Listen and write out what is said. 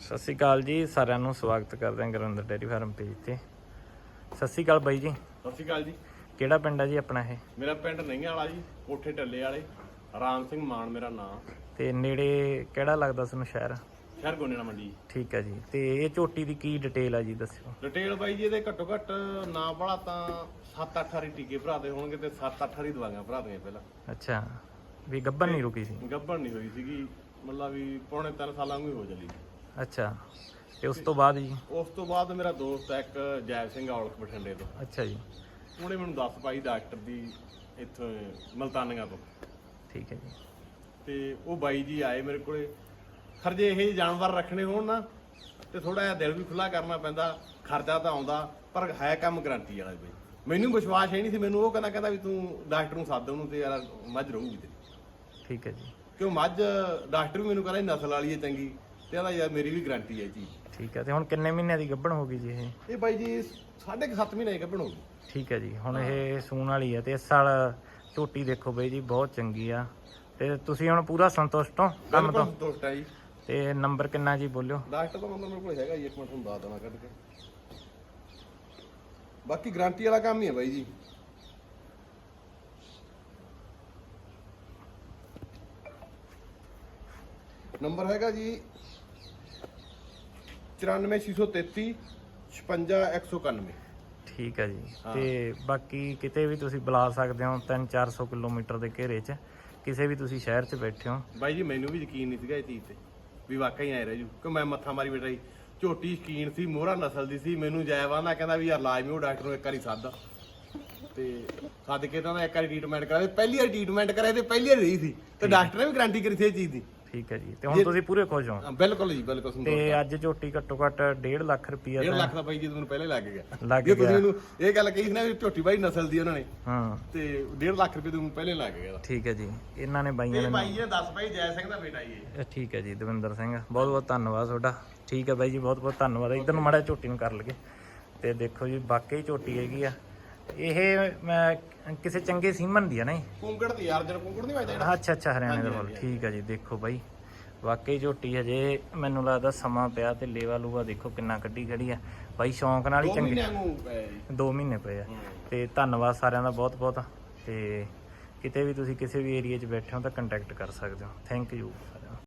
ਸਤਿ ਸ਼੍ਰੀ ਅਕਾਲ ਜੀ ਸਾਰਿਆਂ ਨੂੰ ਸਵਾਗਤ ਕਰਦੇ ਹਾਂ ਗੁਰਵਿੰਦਰ ਡੇਅਰੀ ਫਾਰਮ ਪੇਜ ਤੇ। ਸਤਿ ਸ਼੍ਰੀ ਅਕਾਲ ਬਾਈ ਜੀ। ਸਤਿ ਸ਼੍ਰੀ ਅਕਾਲ ਜੀ। ਕਿਹੜਾ ਪਿੰਡ ਹੈ ਜੀ ਆਪਣਾ ਇਹ? ਮੇਰਾ ਪਿੰਡ ਨਈਆਂ ਵਾਲਾ ਜੀ ਕੋਠੇ ਟੱਲੇ ਵਾਲੇ ਰਾਮ ਸਿੰਘ ਮਾਨ ਮੇਰਾ ਨਾਮ। ਤੇ ਨੇੜੇ ਕਿਹੜਾ ਲੱਗਦਾ ਤੁਹਾਨੂੰ ਸ਼ਹਿਰ? ਸ਼ਹਿਰ ਗੋਨੇਣਾ ਮੰਡੀ ਠੀਕ ਹੈ ਜੀ ਤੇ ਇਹ ਝੋਟੀ ਦੀ ਕੀ ਡਿਟੇਲ ਹੈ ਜੀ ਦੱਸਿਓ। ਡਿਟੇਲ ਬਾਈ ਜੀ ਇਹਦੇ ਘੱਟੋ ਘੱਟ ਨਾ ਬੜਾ ਤਾਂ 7-8 ਹਰੀ ਟੀਕੇ ਭਰਾਦੇ ਹੋਣਗੇ ਤੇ 7-8 ਹਰੀ ਦਵਾਈਆਂ ਭਰਾਦੀਆਂ ਪਹਿਲਾਂ। ਅੱਛਾ ਵੀ ਗੱਬਨ ਨਹੀਂ ਰੁਕੀ ਸੀ? ਗੱਭਣ ਨਹੀਂ ਹੋਈ ਸੀਗੀ ਮਤਲਬ ਵੀ ਪੌਣੇ 3 ਸਾਲਾਂ ਨੂੰ ਹੀ ਹੋ ਚਲੀ ਅੱਛਾ। ਤੇ ਉਸ ਤੋਂ ਬਾਅਦ ਜੀ? ਉਸ ਤੋਂ ਬਾਅਦ ਮੇਰਾ ਦੋਸਤ ਹੈ ਇੱਕ ਜੈਵ ਸਿੰਘ ਔਲਖ ਬਠਿੰਡੇ ਤੋਂ। ਅੱਛਾ ਜੀ। ਉਹਨੇ ਮੈਨੂੰ ਦੱਸ ਪਾਈ ਡਾਕਟਰ ਦੀ ਇੱਥੋਂ ਮਲਤਾਨੀਆਂ ਤੋਂ। ਠੀਕ ਹੈ ਜੀ। ਤੇ ਉਹ ਬਾਈ ਜੀ ਆਏ ਮੇਰੇ ਕੋਲੇ। ਖਰਜੇ ਇਹ ਜਿਹੇ ਜਾਨਵਰ ਰੱਖਣੇ ਹੋਣ ਨਾ ਤੇ ਥੋੜਾ ਜਿਹਾ ਦਿਲ ਵੀ ਖੁੱਲਾ ਕਰਨਾ ਪੈਂਦਾ ਖਰਚਾ ਤਾਂ ਆਉਂਦਾ ਪਰ ਹੈ ਕੰਮ ਗਰੰਟੀ ਵਾਲਾ ਬਈ ਮੈਨੂੰ ਵਿਸ਼ਵਾਸ ਹੈ ਨਹੀਂ ਸੀ ਮੈਨੂੰ ਉਹ ਕਹਿੰਦਾ ਕਹਿੰਦਾ ਵੀ ਤੂੰ ਡਾਕਟਰ ਨੂੰ ਸੱਦ ਉਹਨੂੰ ਤੇ ਯਾਰ ਮੱਝ ਰਹੂਗੀ ਤੇਰੀ। ਠੀਕ ਹੈ ਜੀ। ਕਿਉਂ ਮੱਝ ਡਾਕਟਰ ਵੀ ਮੈਨੂੰ ਕਹਿੰਦਾ ਇਹ ਨਸਲ ਵਾਲੀ ਹੈ ਚੰਗੀ। ਤੇ ਕਹਿੰਦਾ ਯਾਰ ਮੇਰੀ ਵੀ ਗਰੰਟੀ ਹੈ ਚੀਜ਼ ਠੀਕ ਹੈ ਤੇ ਹੁਣ ਕਿੰਨੇ ਮਹੀਨਿਆਂ ਦੀ ਗੱਬਣ ਹੋ ਗਈ ਜੀ ਇਹ? ਇਹ ਬਾਈ ਜੀ ਸਾਢੇ ਕੁ ਸੱਤ ਮਹੀਨੇ ਕੱਢਣ ਹੋਊਗੀ ਠੀਕ ਹੈ ਜੀ ਹੁਣ ਇਹ ਸੂਣ ਵਾਲੀ ਹੈ ਤੇ ਇਸ ਸਾਲ ਝੋਟੀ ਦੇਖੋ ਬਈ ਜੀ ਬਹੁਤ ਚੰਗੀ ਆ। ਤੇ ਤੁਸੀਂ ਹੁਣ ਪੂਰਾ ਸੰਤੁਸ਼ਟ ਹੋ ਕੰਮ ਤੋਂ? ਬਿਲਕੁਲ ਦੋਸਤ ਹੈ ਜੀ। ਤੇ ਨੰਬਰ ਕਿੰਨਾ ਜੀ ਬੋਲਿਓ? ਡਾਕਟਰ ਦਾ ਨੰਬਰ ਮੇਰੇ ਕੋਲ ਹੈਗਾ ਜੀ ਇੱਕ ਮਿੰਟ ਤੁਹਾਨੂੰ ਦੱਸ ਦੇਣਾ ਕੱਢ ਕੇ। ਬਾਕੀ ਗਾਰੰਟੀ ਵਾਲਾ ਕੰਮ ਹੀ ਹੈ ਬਾਈ ਜੀ। ਨੰਬਰ ਹੈਗਾ ਜੀ 94633 56191 ਠੀਕ ਹੈ ਜੀ। ਤੇ ਬਾਕੀ ਕਿਤੇ ਵੀ ਤੁਸੀਂ ਬੁਲਾ ਸਕਦੇ ਹੋ 3-400 ਕਿਲੋਮੀਟਰ ਦੇ ਘੇਰੇ 'ਚ ਕਿਸੇ ਵੀ ਤੁਸੀਂ ਸ਼ਹਿਰ 'ਚ ਬੈਠੇ ਹੋ। ਬਾਈ ਜੀ ਮੈਨੂੰ ਵੀ ਯਕੀਨ ਨਹੀਂ ਸੀਗਾ ਇਹ ਚੀਜ਼ ਤੇ ਵੀ ਵਾਕਈ ਰਹਿ ਜੂ। ਕਿ ਮੈਂ ਮੱਥਾ ਮਾਰੀ ਬੈਠਾ ਸੀ। ਝੋਟੀ ਸ਼ਕੀਨ ਸੀ ਮੋਹਰਾ ਨਸਲ ਦੀ ਸੀ। ਮੈਨੂੰ ਜੈਵ ਆਂਦਾ ਕਹਿੰਦਾ ਵੀ ਯਾਰ ਲਾਜ਼ਮੀ ਉਹ ਡਾਕਟਰ ਨੂੰ ਇੱਕ ਵਾਰੀ ਸੱਦ। ਤੇ ਸੱਦ ਕੇ ਤਾਂ ਉਹਨੇ ਇੱਕ ਵਾਰੀ ਟ੍ਰੀਟਮੈਂਟ ਕਰਾਇਆ ਪਹਿਲੀ ਵਾਰੀ ਟ੍ਰੀਟਮੈਂਟ ਕਰਾਇਆ ਤੇ ਪਹਿਲੀ ਵਾਰੀ ਰਹੀ ਸੀ। ਤੇ ਡਾਕਟਰ ਨੇ ਵੀ ਗਾਰੰਟੀ ਕਰੀ ਸੀ ਇਹ ਚੀਜ਼ ਦੀ। ਠੀਕ ਹੈ ਜੀ। ਤੇ ਹੁਣ ਤੁਸੀਂ ਪੂਰੇ ਖੁਸ਼ ਹੋ? ਹਾਂ, ਬਿਲਕੁਲ ਜੀ ਬਿਲਕੁਲ ਸੰਤੋਖ ਤੇ ਅੱਜ ਝੋਟੀ ਘੱਟੋ ਘੱਟ 1.5 ਲੱਖ ਰੁਪਈਆ 1.5 ਦਾ ਲੱਖ ਦਾ ਬਾਈ ਜੀ ਤੁਹਾਨੂੰ ਪਹਿਲੇ ਲੱਗ ਗਿਆ। ਲੱਗ ਜੇ ਤੁਸੀਂ ਗਿਆ। ਇਹ ਗੱਲ ਕਹੀ ਸੀ ਨਾ ਵੀ ਝੋਟੀ ਬਾਈ ਨਸਲ ਦੀ ਉਹਨਾਂ ਨੇ ਹਾਂ। ਤੇ 1.5 ਲੱਖ ਰੁਪਏ ਤੁਹਾਨੂੰ ਪਹਿਲੇ ਲੱਗ ਗਿਆ ਇਹਦਾ। ਠੀਕ ਹੈ ਜੀ। ਇਹਨਾਂ ਨੇ ਬਾਈਆਂ ਇਹ ਨੇ ਬਾਈ ਦੱਸ ਬਾਈ ਜੈ ਸਿੰਘ ਦਾ ਬੇਟਾ ਜੀ ਇਹ। ਠੀਕ ਹੈ ਜੀ ਦਵਿੰਦਰ ਸਿੰਘ। ਬਹੁਤ ਬਹੁਤ ਧੰਨਵਾਦ ਤੁਹਾਡਾ। ਠੀਕ ਹੈ ਬਾਈ ਜੀ ਬਹੁਤ ਬਹੁਤ ਧੰਨਵਾਦ। ਇਧਰ ਨੂੰ ਮਾੜਾ ਜਿਹਾ ਝੋਟੀ ਨੂੰ ਕਰ ਲਗੇ ਤੇ ਦੇਖੋ ਜੀ ਵਾਕਈ ਝੋਟੀ ਹੈਗੀ ਆ। ਇਹ ਮੈਂ ਕਿਸੇ ਚੰਗੇ ਸੀਮਨ ਦੀ ਆ ਨਹੀਂ? ਕੁੰਕੜ ਤੇ ਯਾਰ ਜਨ ਕੁੰਕੜ ਨਹੀਂ ਵੱਜਦਾ ਅੱਛਾ ਅੱਛਾ ਹਰਿਆਣੇ ਦਾ ਬੋਲ ਠੀਕ ਹੈ ਜੀ ਦੇਖੋ ਬਾਈ। ਵਾਕਈ ਝੋਟੀ ਹਜੇ ਮੈਨੂੰ ਲੱਗਦਾ ਸਮਾਂ ਪਿਆ ਤੇ ਲੇਵਾ ਲੂਆ ਦੇਖੋ ਕਿੰਨਾ ਕੱਢੀ ਖੜੀ ਆ। ਬਾਈ ਸ਼ੌਂਕ ਨਾਲ ਹੀ ਦੋ ਚੰਗੀ। ਮਹੀਨਿਆਂ ਨੂੰ ਪਏ ਜੀ। 2 ਮਹੀਨੇ ਪਏ ਆ। ਤੇ ਧੰਨਵਾਦ ਸਾਰਿਆਂ ਦਾ ਬਹੁਤ ਬਹੁਤ। ਤੇ ਕਿਤੇ ਵੀ ਤੁਸੀਂ ਕਿਸੇ ਵੀ ਏਰੀਆ 'ਚ ਬੈਠੇ ਹੋ ਤਾਂ ਕੰਟੈਕਟ ਕਰ ਸਕਦੇ ਹੋ। Thank you